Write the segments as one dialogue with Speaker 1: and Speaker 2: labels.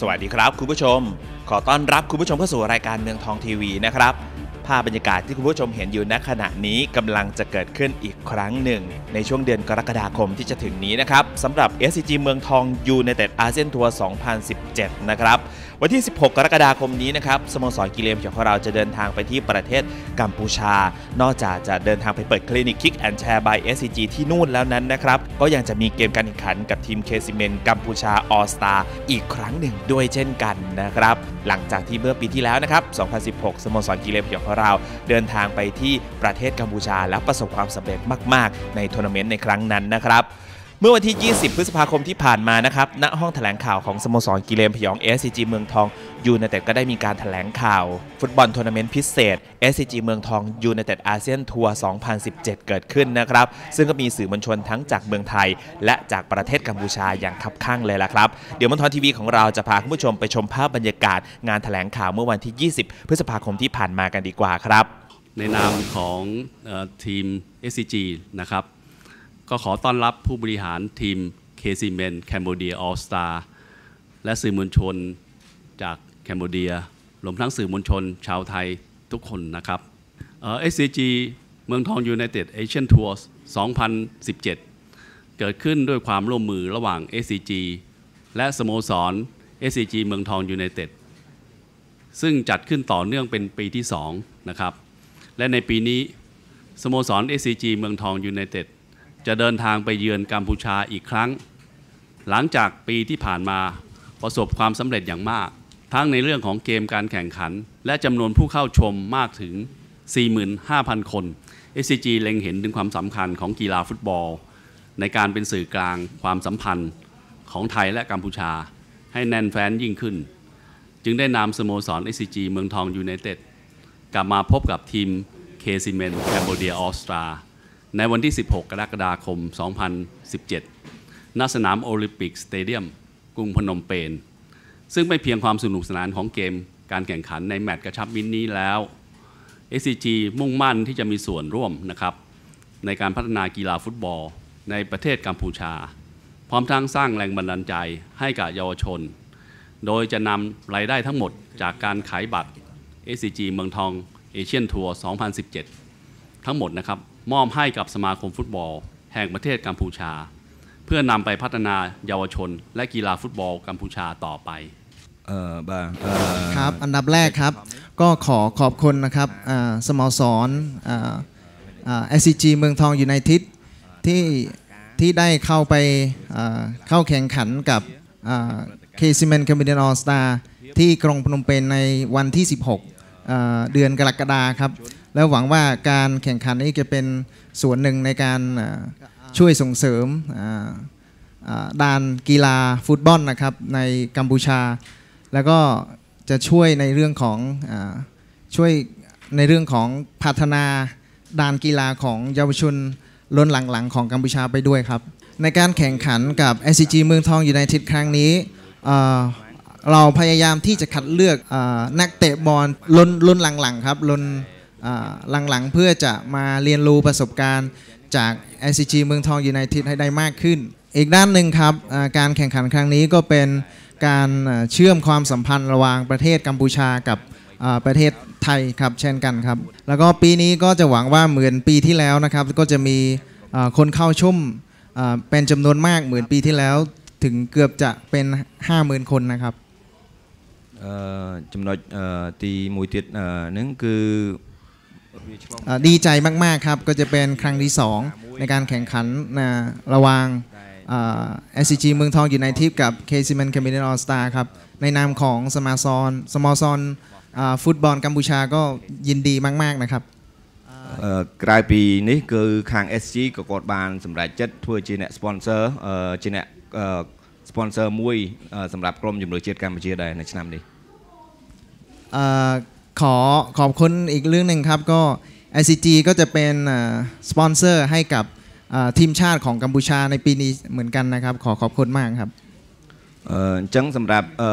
Speaker 1: สวัสดีครับ คุณผู้ชม ขอต้อนรับคุณผู้ชมเข้าสู่รายการเมืองทองทีวีนะครับภาพบรรยากาศที่คุณผู้ชมเห็นอยู่ณขณะนี้กำลังจะเกิดขึ้นอีกครั้งหนึ่ง ในช่วงเดือนกรกฎาคมที่จะถึงนี้นะครับสำหรับ SCG เมืองทองยูในเต็ดอาเซียนทัวร์ 2017 นะครับ วันที่ 16 กรกฎาคมนี้นะครับสโมสรกิเลนของเราจะเดินทางไปที่ประเทศกัมพูชา นอกจากจะเดินทางไปเปิดคลินิกคิกแอนแชร์บาย SCG ที่นู่นแล้วนั้นนะครับก็ยังจะมีเกมการแข่งขันกับทีมเคซิเมนกัมพูชาออสตาอีกครั้งหนึ่งด้วยเช่นกันนะครับหลังจากที่เมื่อปีที่แล้วนะครับ 2016 สโมสรกิเลนของเราเดินทางไปที่ประเทศกัมพูชา และประสบความสำเร็จมาก ๆ ในทัวร์นาเมนต์ในครั้งนั้นนะครับ เมื่อวันที่ 20 พฤษภาคมที่ผ่านมานะครับ ณ ห้องแถลงข่าวของสโมสรกิเลนพยอง SCG เมืองทองยูไนเต็ดก็ได้มีการแถลงข่าว ฟุตบอลทัวร์นาเมนต์พิเศษ SCG เมืองทองยูไนเต็ดอาเซียนทัวร์ 2017 เกิดขึ้นนะครับ ซึ่งก็มีสื่อมวลชนทั้งจากเมืองไทย และจากประเทศกัมพูชาอย่างคับข้างเลยละครับ เดี๋ยวมอนทอนทีวีของเราจะพาคุณผู้ชมไปชมภาพบรรยากาศ งานแถลงข่าวเมื่อวันที่ 20 พฤษภาคมที่ผ่านมากันดีกว่าครับ
Speaker 2: ในนามของเออทีม SCG นะครับ ก็ขอต้อนรับผู้บริหารทีม KC Men Cambodia All Star และสื่อมวลชนจากแคนเบเดียรวมทั้งสื่อมวลชนชาวไทยทุกคนนะครับเอ่อ SCG เมืองทองยูไนเต็ดเอเชียนทัวร์2017 เกิดขึ้นด้วยความร่วมมือระหว่าง SCG และสโมสร SCG เมืองทองยูไนเต็ดซึ่งจัดขึ้นต่อเนื่องเป็นปีที่2นะครับ และในปีนี้สโมสร SCG เมืองทองยูไนเต็ด จะเดินทางไปเยือนกัมพูชาอีกครั้ง หลังจากปีที่ผ่านมาประสบความสำเร็จอย่างมาก ทั้งในเรื่องของเกมการแข่งขัน และจำนวนผู้เข้าชมมากถึง 45,000 คน SCG เล็งเห็นถึงความสำคัญของกีฬาฟุตบอล ในการเป็นสื่อกลางความสัมพันธ์ของไทยและกัมพูชา ให้แน่นแฟ้นยิ่งขึ้น จึงได้นำสโมสร SCG เมืองทองยูไนเต็ดกลับมาพบกับทีมเคซิเมนแคนเบเดียออสตรา ในวันที่ 16 กรกฎาคม 2017 ณ สนามโอลิมปิกสเตเดียมกรุงพนมเปญ ซึ่งไม่เพียงความสนุกสนานของเกมการแข่งขันในแมตช์กระชับมินนี้แล้ว SCG มุ่งมั่นที่จะมีส่วนร่วมนะครับ ในการพัฒนากีฬาฟุตบอลในประเทศกัมพูชา พร้อมทั้งสร้างแรงบันดาลใจให้กับเยาวชน โดยจะนำรายได้ทั้งหมดจากการขายบัตร SCG เมืองทองเอเชียนทัวร์ 2017 ทั้งหมดนะครับ มอบให้กับสมาคมฟุตบอล แห่งประเทศกัมพูชา เพื่อนำไปพัฒนาเยาวชน และกีฬาฟุตบอลกัมพูชาต่อไป
Speaker 3: เออบ้า
Speaker 4: ครับอันดับแรกครับ ก็ขอขอบคุณนะครับสโมสรเอซีจีเมืองทองยูไนเต็ดที่ที่ได้เข้าไปเข้าแข่งขันกับเคซิเมนแคมเมเดียนออสตาที่กรงพนมเปญในวันที่ 16 เดือนกรกฎาคมครับ แล้วหวังว่าการแข่งขันนี้จะเป็นส่วนหนึ่งในการอ่าช่วยส่งเสริมอ่าอ่าด้านกีฬาฟุตบอลนะครับในกัมพูชา แล้วก็จะช่วยในเรื่องของอาช่วยในเรื่องของพัฒนาด้านกีฬาของเยาวชนล้นหลังๆ ของกัมพูชาไปด้วยครับ ในการแข่งขันกับ SCG เมืองทองยูไนเต็ดครั้งนี้อ่าเราพยายามที่จะคัดเลือกอานักเตะบอลล้นล้นหลังๆครับล้นอ่า หลังๆ เพื่อจะมาเรียนรู้ประสบการณ์จาก SCG เมืองทองยูไนเต็ดให้ได้มากขึ้น อีกด้านหนึ่งครับอ่าการแข่งขันครั้งนี้ก็เป็น การเอ่อเชื่อมความสัมพันธ์ระหว่างประเทศกัมพูชากับอ่าประเทศไทยครับเช่นกันครับ แล้วก็ปีนี้ก็จะหวังว่าเหมือนปีที่แล้วนะครับ ก็จะมีอ่าคนเข้าชมอ่าเป็นจำนวนมากเหมือนปีที่แล้ว ถึงเกือบจะเป็น 50,000 คนนะครับ
Speaker 3: អឺចំណុចអឺទី1ទៀតអឺហ្នឹងគឺវាឆ្លង
Speaker 4: อ่า ดีใจมาก ๆ ครับ ก็จะเป็นครั้งที่ 2 ในการแข่งขันนะระหว่างอ่า SCG เมืองทองยูไนเต็ดกับ k c m a n c a m b i n All Star ครับ ในนามของสมาซอนสโมสรอ่าฟุตบอลกัมพูชาก็ยินดีมาก ๆ นะครับ
Speaker 3: អឺក្រៅពីនេះគឺខាង SG ក៏គាត់បានសម្រេចចិត្តធ្វើជាអ្នក sponsor អឺជាអ្នកអឺ sponsor មួយអឺសម្រាប់ក្រុមជំនួយជាតិកម្ពុជាដែរនៅឆ្នាំនេះ
Speaker 4: เอ่อ ขอขอบคุณอีกเรื่องหนึ่งครับก็ ICG ก็จะเป็นสปอนเซอร์ให้กับเอ่อทีมชาติของกัมพูชาในปีนี้เหมือนกันนะครับ ขอขอบคุณมากครับ
Speaker 3: អឺអញ្ចឹងសម្រាប់អឺ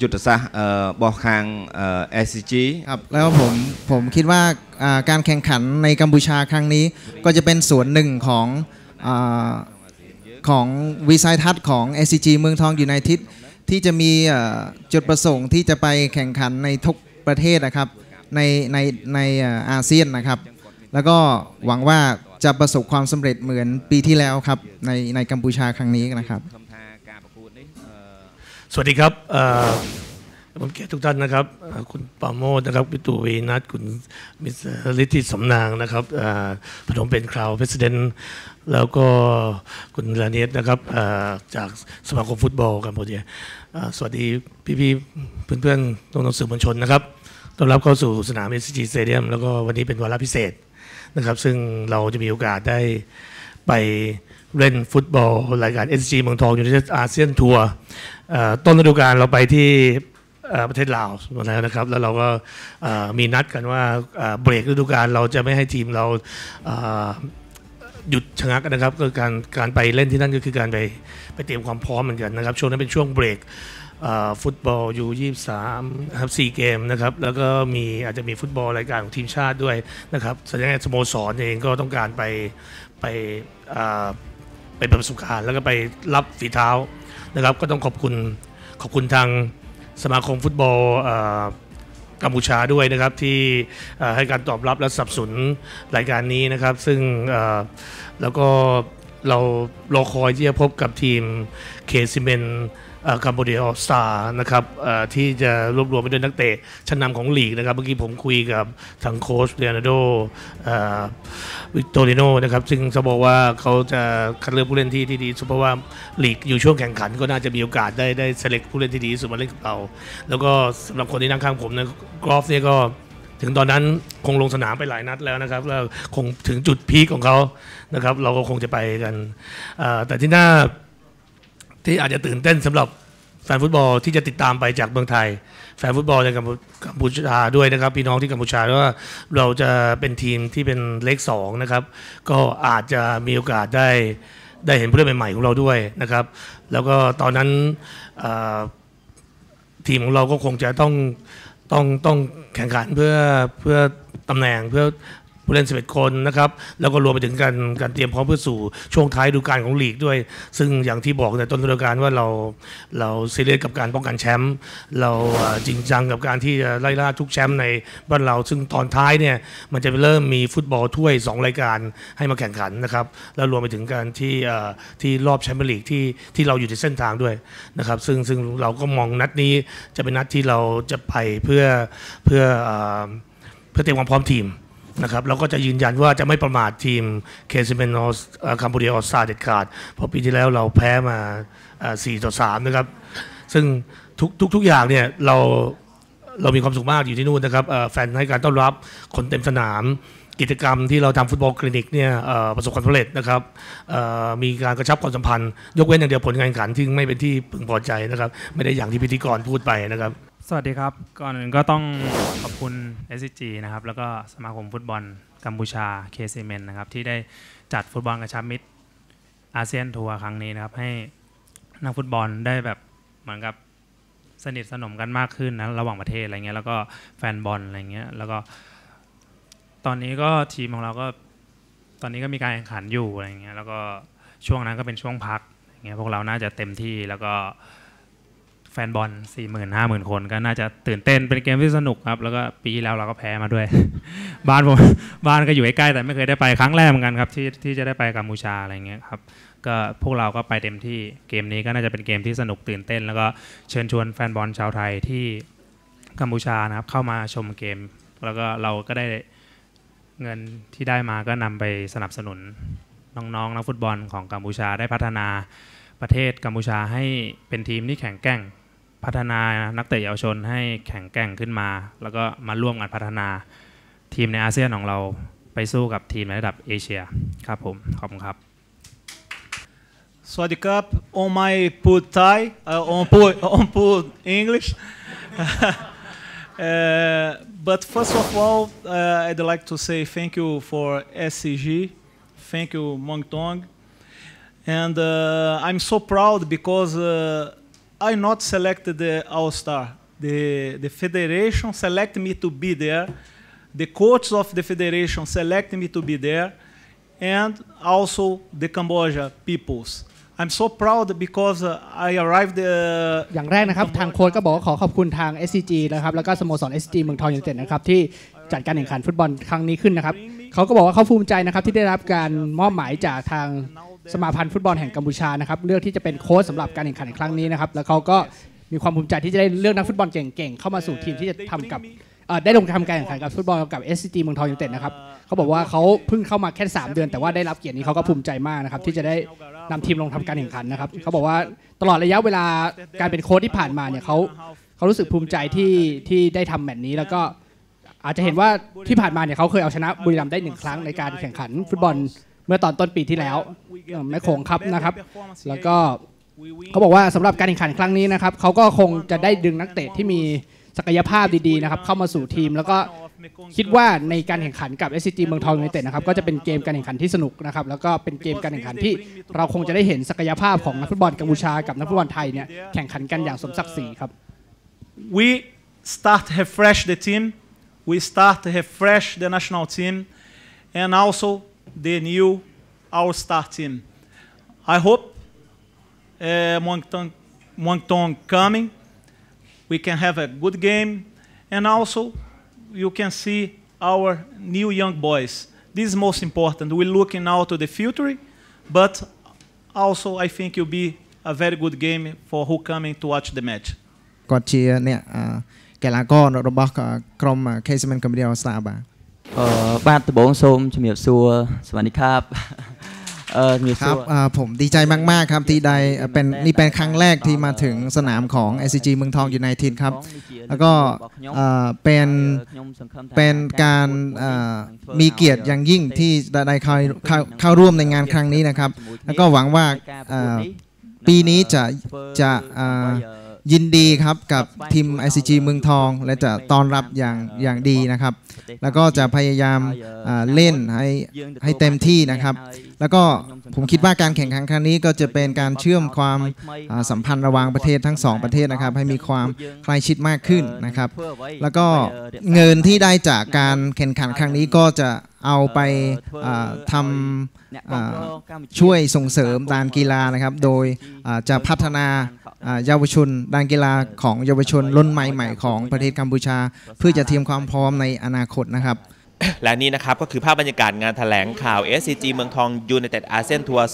Speaker 3: យុទ្ធសាស្ត្រអឺរបស់ខាងអឺ SCG
Speaker 4: ครับแล้วผมผมคิดว่าอ่าการแข่งขันในกัมพูชาครั้งนี้ก็จะเป็นส่วนหนึ่งของอาของวิสัยทัศน์ของ SCG เมืองทองยูไนเต็ด ที่จะมีเอ่อจุดประสงค์ที่จะไปแข่งขันในทุก ประเทศนะครับในในในอาเซียนนะครับ แล้วก็หวังว่าจะประสบความสำเร็จเหมือนปีที่แล้วครับในในกัมพูชาครั้งนี้นะครับ
Speaker 5: สวัสดีครับ ผมเกียรติทุกท่านนะครับ คุณปาโมทนะครับพิตูวีนัทคุณมิสลิทิสำนางนะครับเอ่อปฐมเป็นคราวเพรสิดนแล้วก็คุณลาเนตนะครับจากสมาคมฟุตบอลกัมพูชาเอ่อสวัสดีพี่ๆเพื่อนๆน้องๆสื่อมวลชนนะครับต้อนรับเข้าสู่สนาม SCG Stadium แล้วก็วันนี้เป็นวาระพิเศษนะครับ ซึ่งเราจะมีโอกาสได้ไปเล่นฟุตบอลรายการ SCG เมืองทองอยูไนเอาเซียนทัวร์ต้นฤดูกาลเราไปที่ ประเทศลาวมาแล้วนะครับ แล้วเราก็มีนัดกันว่าเบรกฤดูกาลเราจะไม่ให้ทีมเราหยุดชะงักนะครับก็การการไปเล่นที่นั่นก็คือการไปไปเตรียมความพร้อมเหมือนกันนะครับ ช่วงนั้นเป็นช่วงเบรกฟุตบอลยูยี่สามครับสี่เกมนะครับ แล้วก็มีอาจจะมีฟุตบอลรายการของทีมชาติด้วยนะครับแสดงว่าสโมสรเองก็ต้องการไปไปไปประสบการณ์แล้วก็ไปรับฝีเท้านะครับ ก็ต้องขอบคุณขอบคุณทาง สมาคมฟุตบอลกัมพูชาด้วยนะครับที่ให้การตอบรับและสนับสนุนรายการนี้นะครับ ซึ่งแล้วก็เรารอคอยที่จะพบกับทีมเคซิเมน กัมพูเดียออสตานะครับอ่อที่จะรวบรวมไปด้วยนักเตะชั้นนำของลีกนะครับ เมื่อกี้ผมคุยกับทางโค้ชเดนาโดวิกตอริโนนะครับ ซึ่งเขาบอกว่าเขาจะคัดเลือกผู้เล่นที่ที่ดีสุดเพราะว่าลีกอยู่ช่วงแข่งขันก็น่าจะมีโอกาสได้ได้ select ผู้เล่นที่ดีสุดมาเล่นกับเราแล้วก็สำหรับคนที่นั่งข้างผมนะกรอฟเนี่ยก็ถึงตอนนั้นคงลงสนามไปหลายนัดแล้วนะครับแล้วคงถึงจุดพีคของเขานะครับ เราก็คงจะไปกันอ่อแต่ที่น่า ที่อาจจะตื่นเต้นสำหรับแฟนฟุตบอลที่จะติดตามไปจากเมืองไทย แฟนฟุตบอลในกัมพูกัมพูชาด้วยนะครับ พี่น้องที่กัมพูชาว่าเราจะเป็นทีมที่เป็นเลขสองนะครับ ก็อาจจะมีโอกาสได้ได้เห็นผู้เล่นใหม่ๆของเราด้วยนะครับ แล้วก็ตอนนั้นทีมของเราก็คงจะต้องต้องต้องแข่งขันเพื่อเพื่อตำแหน่งเพื่อ ผู้เล่น 11 คนนะครับ แล้วก็รวมไปถึงการการเตรียมพร้อมเพื่อสู่ช่วงท้ายฤดูกาลของลีกด้วย ซึ่งอย่างที่บอกในต้นฤดูกาลว่าเราเราซีเรียสกับการป้องกันแชมป์เราจริงจังกับการที่จะไล่ล่าทุกแชมป์ในบ้านเรา ซึ่งตอนท้ายเนี่ยมันจะเริ่มมีฟุตบอลถ้วย 2 รายการให้มาแข่งขันนะครับแล้วรวมไปถึงการที่ที่รอบแชมเปี้ยนลีกที่ที่เราอยู่ในเส้นทางด้วยนะครับ ซึ่งซึ่งเราก็มองนัดนี้จะเป็นนัดที่เราจะไปเพื่อเพื่อเพื่อเตรียมความพร้อมทีม นะครับเราก็จะยืนยันว่าจะไม่ประมาททีมเคซิเมนอสคัมพูเดียออสซาเด็ดขาด เพราะปีที่แล้วเราแพ้มา 4 ต่อ 3 นะครับ ซึ่งทุกทุกทุกอย่างเนี่ยเราเรามีความสุขมากอยู่ที่นู่นนะครับแฟนให้การต้อนรับคนเต็มสนามกิจกรรมที่เราทำฟุตบอลคลินิกเนี่ยประสบความสำเร็จนะครับมีการกระชับความสัมพันธ์ ยกเว้นอย่างเดียวผลการแข่งขันที่ไม่เป็นที่พึงพอใจนะครับ ไม่ได้อย่างที่พิธีกรพูดไปนะครับ
Speaker 6: สวัสดีครับ ก่อนอื่นก็ต้องขอบคุณ SCG นะครับ แล้วก็สมาคมฟุตบอลกัมพูชาเคซีเมนนะครับ ที่ได้จัดฟุตบอลกระชับมิตรอาเซียนทัวร์ครั้งนี้นะครับ ให้นักฟุตบอลได้แบบเหมือนกับสนิทสนมกันมากขึ้นนะระหว่างประเทศอะไรเงี้ยแล้วก็แฟนบอลอะไรเงี้ยแล้วก็ ตอนนี้ก็ทีมของเราก็ตอนนี้ก็มีการแข่งขันอยู่อะไรเงี้ยแล้วก็ช่วงนั้นก็เป็นช่วงพักอย่างเงี้ยพวกเราน่าจะเต็มที่แล้วก็ แฟนบอล4 0 0 0 0 5 0,000คนก็น่าจะตื่นเต้นเป็นเกมที่สนุกครับ แล้วก็ปีที่แล้วเราก็แพ้มาด้วย บ้านผมบ้านก็อยู่ใกล้แต่ไม่เคยได้ไปครั้งแรกเหมือนกันครับที่ที่จะได้ไปกัมพูชาอะไรเงี้ยครับก็พวกเราก็ไปเต็มที่เกมนี้ก็น่าจะเป็นเกมที่สนุกตื่นเต้น แล้วก็เชิญชวนแฟนบอลชาวไทยที่กัมพูชานะครับ เข้ามาชมเกม แล้วก็เราก็ได้เงินที่ได้มาก็นำไปสนับสนุนน้องๆนักฟุตบอลของกัมพูชาได้พัฒนาประเทศกัมพูชาให้เป็นทีมที่แข็งแกร่ง พัฒนานักเตะเยาวชนให้แข็งแกร่งขึ้นมา แล้วก็มาร่วมกันพัฒนาทีมในอาเซียนของเราไปสู้กับทีมในระดับเอเชียครับผม ขอบคุณครับ
Speaker 7: Swaddy Cup on my put Thai, uh, on put on put English. Uh, but first of all, uh, I'd like to say thank you for SCG, thank you Mong Tong, and uh, I'm so proud because uh, I not selected the All Star. The the federation select me to be there. The coaches of the federation select me to be there, and also the Cambodia peoples I'm so proud because uh, I arrived. Uh,
Speaker 8: อย่างแรกนะครับ ทางโค้ชก็บอกว่าขอขอบคุณทาง SCG นะครับ แล้วก็สโมสร SCG เมืองทองยูไนเต็ดนะครับ ที่จัดการแข่งขันฟุตบอลครั้งนี้ขึ้นนะครับ เขาก็บอกว่าเขาภูมิใจนะครับ ที่ได้รับการมอบหมายจากทาง สมาพันธ์ฟุตบอลแห่งกัมพูชานะครับเลือกที่จะเป็นโค้ชสำหรับการแข่งขันในครั้งนี้นะครับแล้วเขาก็มีความภูมิใจที่จะได้เลือกนักฟุตบอลเก่งๆเข้ามาสู่ทีมที่จะทำกับได้ลงทำการแข่งขันกับฟุตบอลกับ SCG เมืองทองยูเต็ดนะครับเขาบอกว่าเขาเพิ่งเข้ามาแค่สามเดือน แต่ว่าได้รับเกียรตินี้เขาก็ภูมิใจมากนะครับที่จะได้นำทีมลงทำการแข่งขันนะครับเขาบอกว่าตลอดระยะเวลาการเป็นโค้ชที่ผ่านมาเนี่ยเขาเขารู้สึกภูมิใจที่ที่ได้ทำแมตช์นี้แล้วก็อาจจะเห็นว่าที่ผ่านมาเนี่ยเขาเคยเอาชนะบุรีรัมย์ได้หนึ่งครั้งในการแข่งขันฟุตบอล เมื่อตอนต้นปีที่แล้วเอ่อแม่โขงครับนะครับ แล้วก็เขาบอกว่าสำหรับการแข่งขันครั้งนี้นะครับเขาก็คงจะได้ดึงนักเตะที่มีศักยภาพดีๆนะครับเข้ามาสู่ทีม แล้วก็คิดว่าในการแข่งขันกับ SCG เมืองทองยูไนเต็ดนะครับก็จะเป็นเกมการแข่งขันที่สนุกนะครับแล้วก็เป็นเกมการแข่งขันที่เราคงจะได้เห็นศักยภาพของนักฟุตบอลกัมพูชากับนักฟุตบอลไทยเนี่ยแข่งขันกันอย่างสมศักดิ์ศรีครับ
Speaker 7: we start refresh the team, we start refresh the national team, and also the new All Star team. I hope uh, Moncton, Moncton coming, we can have a good game, and also you can see our new young boys. This is most important. We're looking now to the future, but also I think it'll be a very good game for who coming to watch the match.
Speaker 4: គាត់ជាអ្នកអឺកីឡាកររបស់ក្រុម K7 Cambodia All Star បាទ
Speaker 9: บ้านตะบงส้มชมีบซัวสวัสดีครับ
Speaker 4: ครับผมดีใจมากๆครับที่ได้เป็นนี่เป็นครั้งแรกที่มาถึงสนามของ SCG เมืองทองยูไนเต็ดครับ แล้วก็เป็นเป็นการมีเกียรติอย่างยิ่งที่ได้เข้าเข้าร่วมในงานครั้งนี้นะครับ แล้วก็หวังว่าปีนี้จะจะ ยินดีครับกับทีม ICG เมืองทอง และจะต้อนรับอย่างอย่างดีนะครับ แล้วก็จะพยายามอ่าเล่นให้ให้เต็มที่นะครับ แล้วก็ผมคิดว่าการแข่งขันครั้งนี้ก็จะเป็นการเชื่อมความอ่าสัมพันธ์ระหว่างประเทศทั้งสองประเทศนะครับ ให้มีความใกล้ชิดมากขึ้นนะครับ แล้วก็เงินที่ได้จากการแข่งขันครั้งนี้ก็จะเอาไปอ่าทำอ่าช่วยส่งเสริมด้านกีฬานะครับ โดยอ่าจะพัฒนาอ่า เยาวชนด้านกีฬาของเยาวชนรุ่นใหม่ๆของประเทศกัมพูชา เพื่อจะเตรียมความพร้อมในอนาคตนะครับ
Speaker 1: และนี่นะครับก็คือภาพบรรยากาศงานแถลงข่าว SCG เมืองทองยูไนเต็ดอาเซียนทัวร์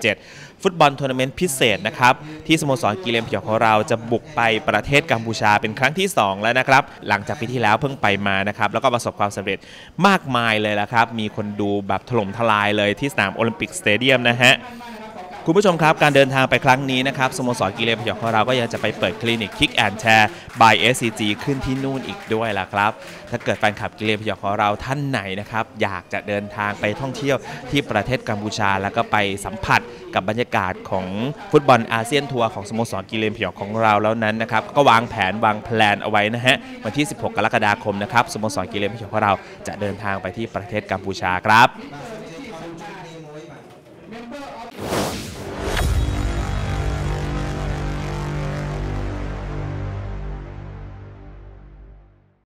Speaker 1: 2017 ฟุตบอลทัวร์นาเมนต์พิเศษนะครับ ที่สโมสรกีเลมเพียวของเราจะบุกไปประเทศกัมพูชาเป็นครั้งที่ 2 แล้วนะครับ หลังจากปีที่แล้วเพิ่งไปมานะครับ แล้วก็ประสบความสำเร็จมากมายเลยละครับ มีคนดูแบบถล่มทลายเลยที่สนามโอลิมปิกสเตเดียมนะฮะ คุณผู้ชมครับ การเดินทางไปครั้งนี้นะครับสโมสรกีฬาพยองของเราก็ยังจะไปเปิดคลินิก Kick and Chair by SCG ขึ้นที่นู่นอีกด้วยล่ะครับ ถ้าเกิดแฟนคลับกีฬาพยองของเราท่านไหนนะครับอยากจะเดินทางไปท่องเที่ยวที่ประเทศกัมพูชา แล้วก็ไปสัมผัสกับบรรยากาศของฟุตบอลอาเซียนทัวร์ของสโมสรกีฬาพยองของเราแล้วนั้นนะครับก็วางแผนวางแผนเอาไว้นะฮะวันที่ 16 กรกฎาคมนะครับสโมสรกีฬาพยองของเราจะเดินทางไปที่ประเทศกัมพูชาครับ